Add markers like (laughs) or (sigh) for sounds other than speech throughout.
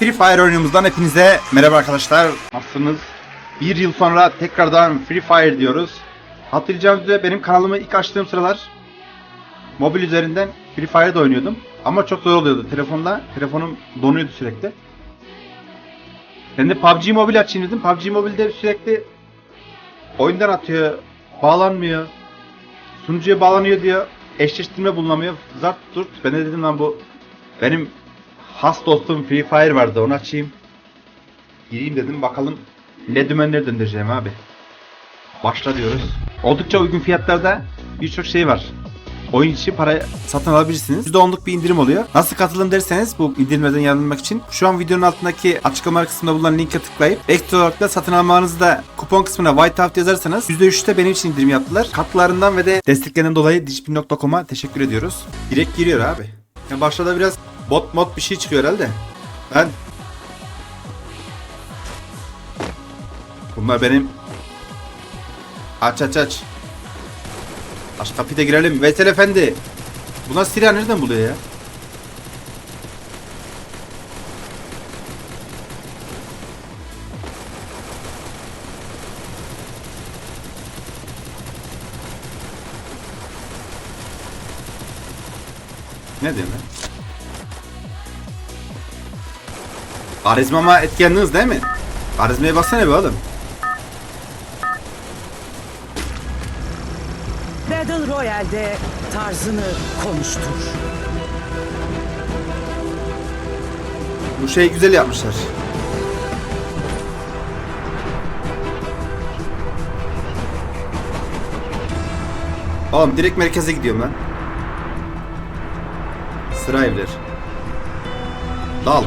Free Fire oyunumuzdan hepinize merhaba arkadaşlar. Nasılsınız? Bir yıl sonra tekrardan Free Fire diyoruz. Hatırlayacağınız üzere benim kanalımı ilk açtığım sıralar mobil üzerinden Free Fire'da oynuyordum. Ama çok zor oluyordu telefonla. Telefonum donuyordu sürekli. Ben de PUBG Mobile açayım dedim. PUBG Mobile'de sürekli oyundan atıyor, bağlanmıyor. Sunucuya bağlanıyor diyor. Eşleştirme bulunamıyor. Zart turt. Ben de dedim lan bu benim has dostum Free Fire vardı onu açayım. Gireyim dedim bakalım ne dümenleri döndüreceğim abi. Başla diyoruz. Oldukça uygun fiyatlarda birçok şey var. Oyun içi para satın alabilirsiniz. %10'luk bir indirim oluyor. Nasıl katılım derseniz bu indirimlerden yararlanmak için şu an videonun altındaki açıklama kısmında bulunan linke tıklayıp ekstra olarak da satın almanızı da kupon kısmına Whiteout yazarsanız %3'te benim için indirim yaptılar. Katkılarından ve de desteklerinden dolayı Dişpin.com'a teşekkür ediyoruz. Direkt giriyor abi. Ya başlarda biraz bot mod bir şey çıkıyor herhalde. Ben Bunlar benim Aç aç aç. Aç kapıyı da girelim. Veysel Efendi. Buna silah nereden buluyor ya? Ne diyorsun lan? Karizmama etkenliğiniz değil mi? Karizmaya baksana be oğlum. Battle Royale'de tarzını konuştur. Bu şeyi güzel yapmışlar. Oğlum direkt merkeze gidiyorum lan. Sıra evler. Dal.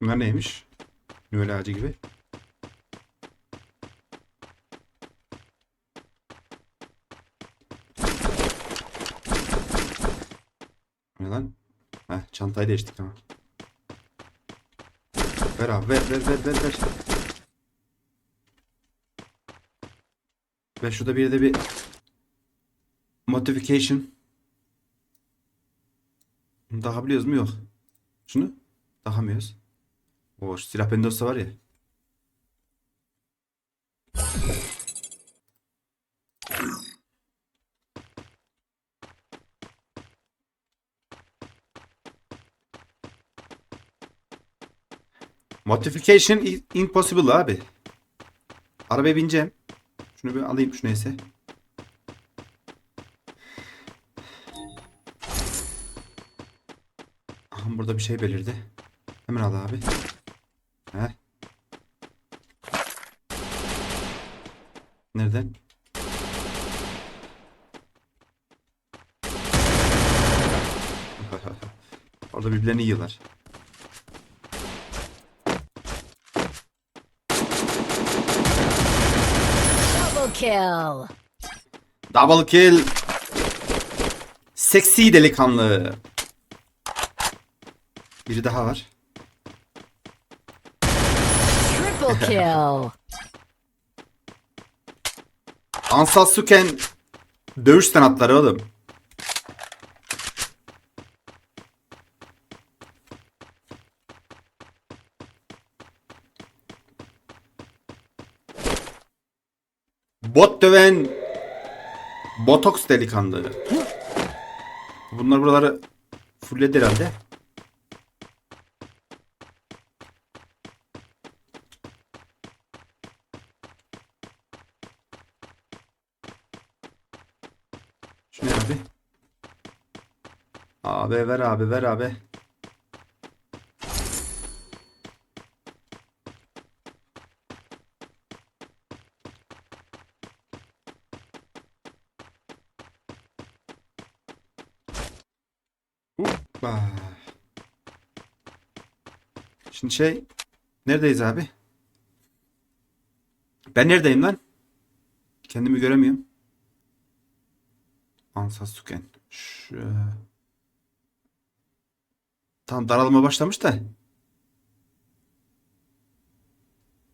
Bunlar neymiş? Nöl ağacı gibi. Ne lan? Heh, çantayı değiştik tamam. Ver abi ver ver ver ver ver. Ve şurada bir de bir modification. Bunu takabiliyoruz mu? Yok. Şunu takamıyoruz. O şu silah bende olsa var ya. Modification impossible abi. Arabaya bineceğim. Şunu bir alayım şu neyse. Aha, burada bir şey belirdi. Hemen al abi. He. Nereden? (laughs) Orada birbirlerini yiyorlar. Double kill. Double kill. Seksi delikanlı. Biri daha var. Triple kill. Ansatsuken dövüş sanatları oğlum. Bot döven Botoks delikanlı. Bunlar buraları fulledi herhalde. Şu ne abi? Abi ver abi ver abi. Hoppa. Şimdi şey neredeyiz abi? Ben neredeyim lan? Kendimi göremiyorum. Ansasuken. Şu... Tam daralma başlamış da.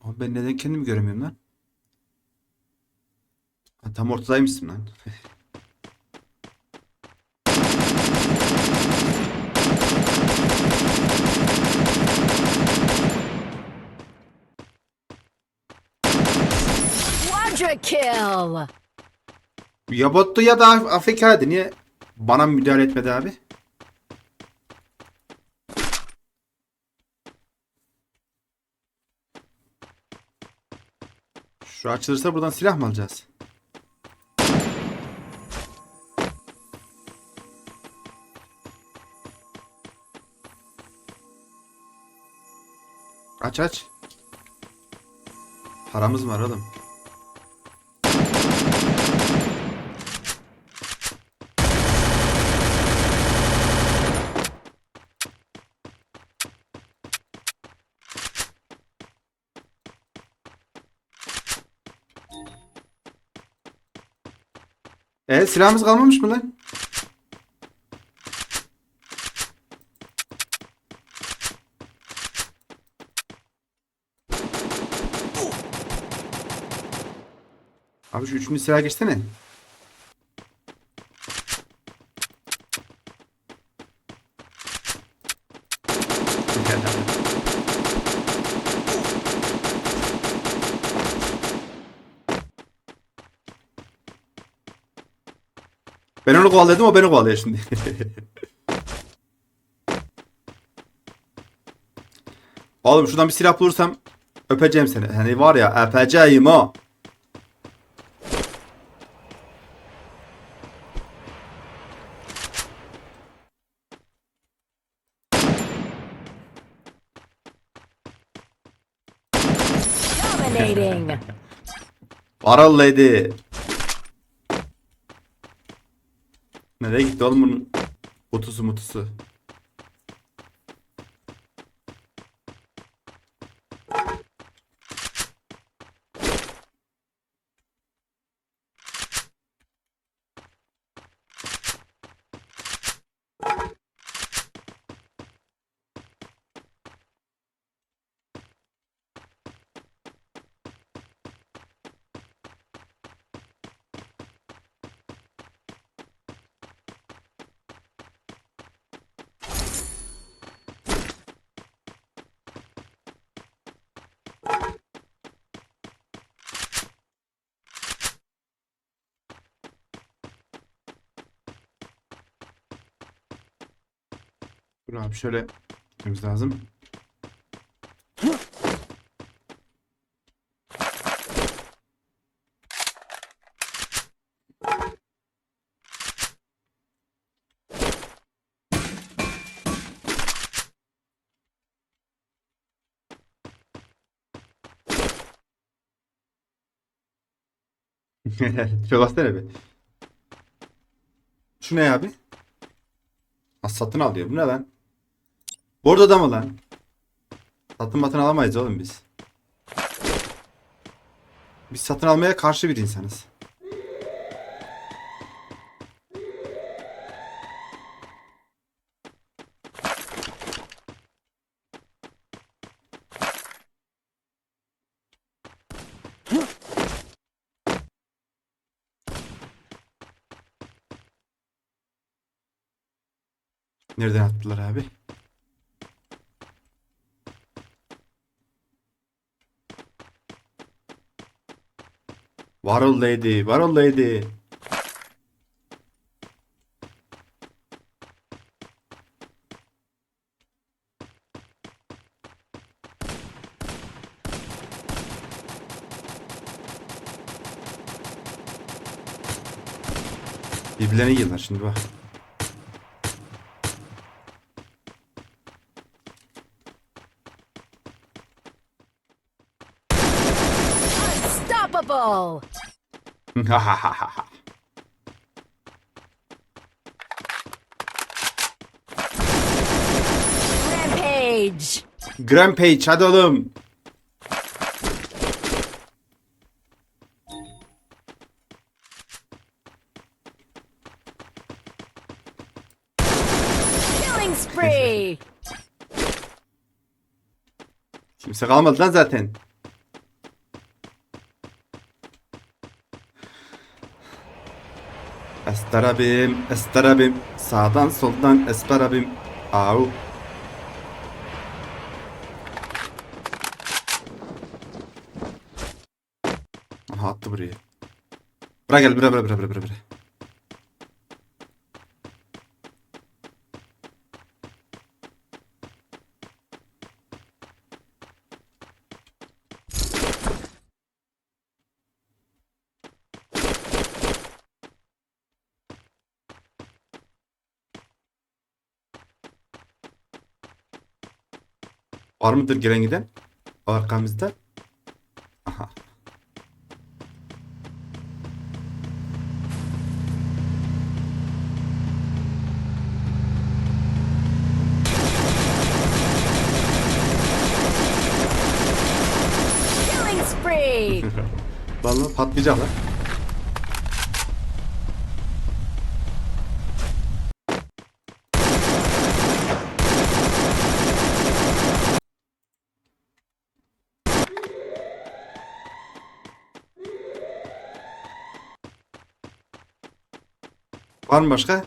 Ama ben neden kendimi göremiyorum lan? Ha, tam ortadaymışsın lan. Quadra kill. Ya bottu ya da Afrika'ydı. Niye bana müdahale etmedi abi? Şu açılırsa buradan silah mı alacağız? Aç aç. Paramız var oğlum. E silahımız kalmamış mı lan? Abi şu üçüncü silaha geçsene. Ben onu kovaladım o beni kovalıyor şimdi. (laughs) Oğlum şuradan bir silah bulursam öpeceğim seni. Hani var ya öpeceğim o. Dominating. Lady. Nereye gitti oğlum bunun kutusu mutusu? Dur abi şöyle gitmemiz lazım. (laughs) Şöyle baksana bir. Şu ne abi? Ha, satın al diyor. Bu ne lan? Bordo da mı lan? Satın matın alamayız oğlum biz. Biz satın almaya karşı bir insanız. Nereden attılar abi? Varol lady, varol lady. Birbirlerine yiyorlar şimdi bak. Unstoppable. Rampage. Rampage hadi oğlum. Killing spree. Kimse kalmadı lan zaten. Estarabim, estarabim. Sağdan soldan estarabim. Au. Aha attı buraya. Bırak gel, bırak bırak bırak bırak bırak. Var mıdır gelen giden? Arkamızda. Aha. (laughs) Vallahi patlayacak Var mı başka?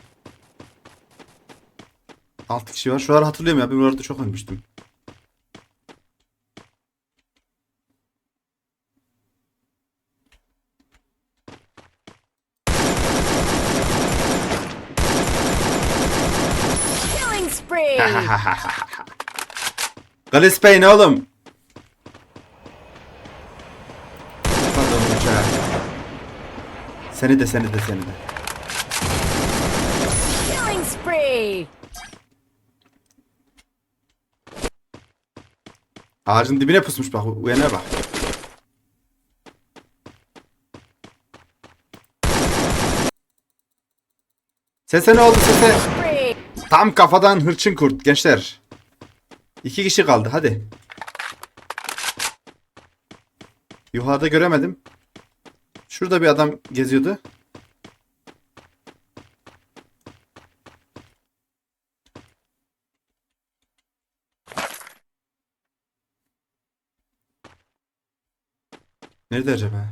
6 kişi var. Şuraları hatırlıyorum ya. Ben buralarda çok ölmüştüm. Spree. (laughs) Gillespie ne oğlum? Seni de seni de seni de. Spree. Ağacın dibine pusmuş bak. Uyanına bak. Sese ne oldu sese? Tam kafadan hırçın kurt gençler. İki kişi kaldı hadi. Yukarıda göremedim. Şurada bir adam geziyordu. Nerede acaba?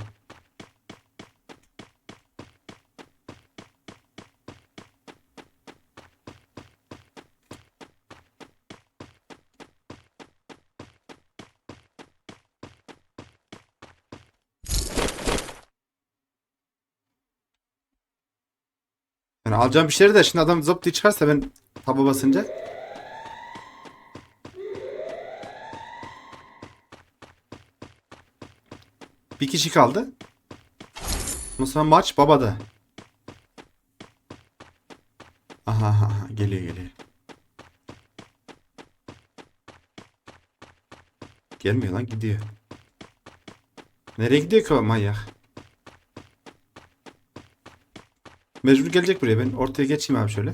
Yani alacağım bir şeyleri de şimdi adam zop diye çıkarsa ben taba basınca. Bir kişi kaldı. Sonra maç babada. Aha, aha, geliyor geliyor. Gelmiyor lan gidiyor. Nereye gidiyor ki o manyak? Mecbur gelecek buraya. Ben ortaya geçeyim abi şöyle.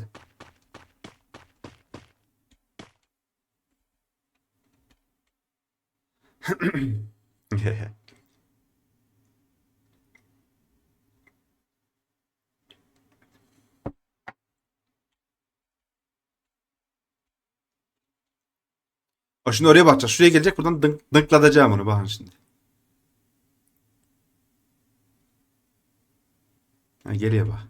O şimdi oraya bakacak. Şuraya gelecek. Buradan dınk, dınklatacağım onu. Bakın şimdi. Ha, geliyor bak.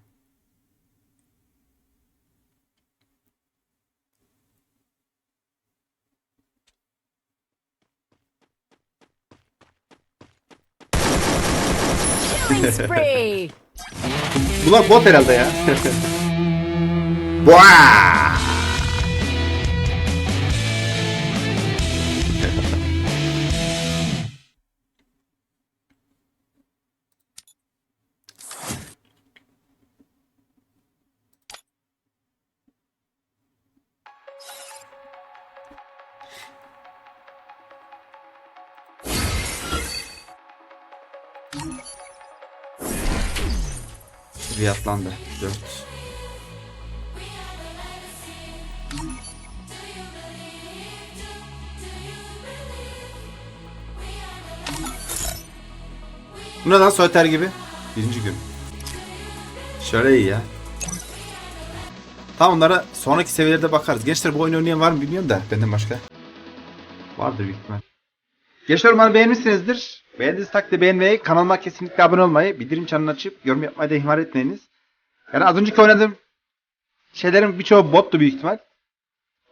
Spree. (laughs) Bunlar bot herhalde ya. (laughs) Boğa! fiyatlandı. 4. Buradan soyter gibi. Birinci gün. Şöyle iyi ya. Tam onlara sonraki seviyelerde bakarız. Gençler bu oyunu oynayan var mı bilmiyorum da benden başka. Vardır büyük ihtimal. Gençler umarım beğenmişsinizdir. Beğendiğiniz takdirde beğenmeyi, kanalıma kesinlikle abone olmayı, bildirim çanını açıp yorum yapmayı da ihmal etmeyiniz. Yani az önceki oynadığım şeylerin birçoğu bottu büyük ihtimal.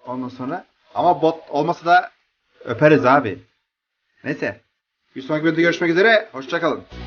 Ondan sonra. Ama bot olmasa da öperiz abi. Neyse. Bir sonraki videoda görüşmek üzere. Hoşçakalın.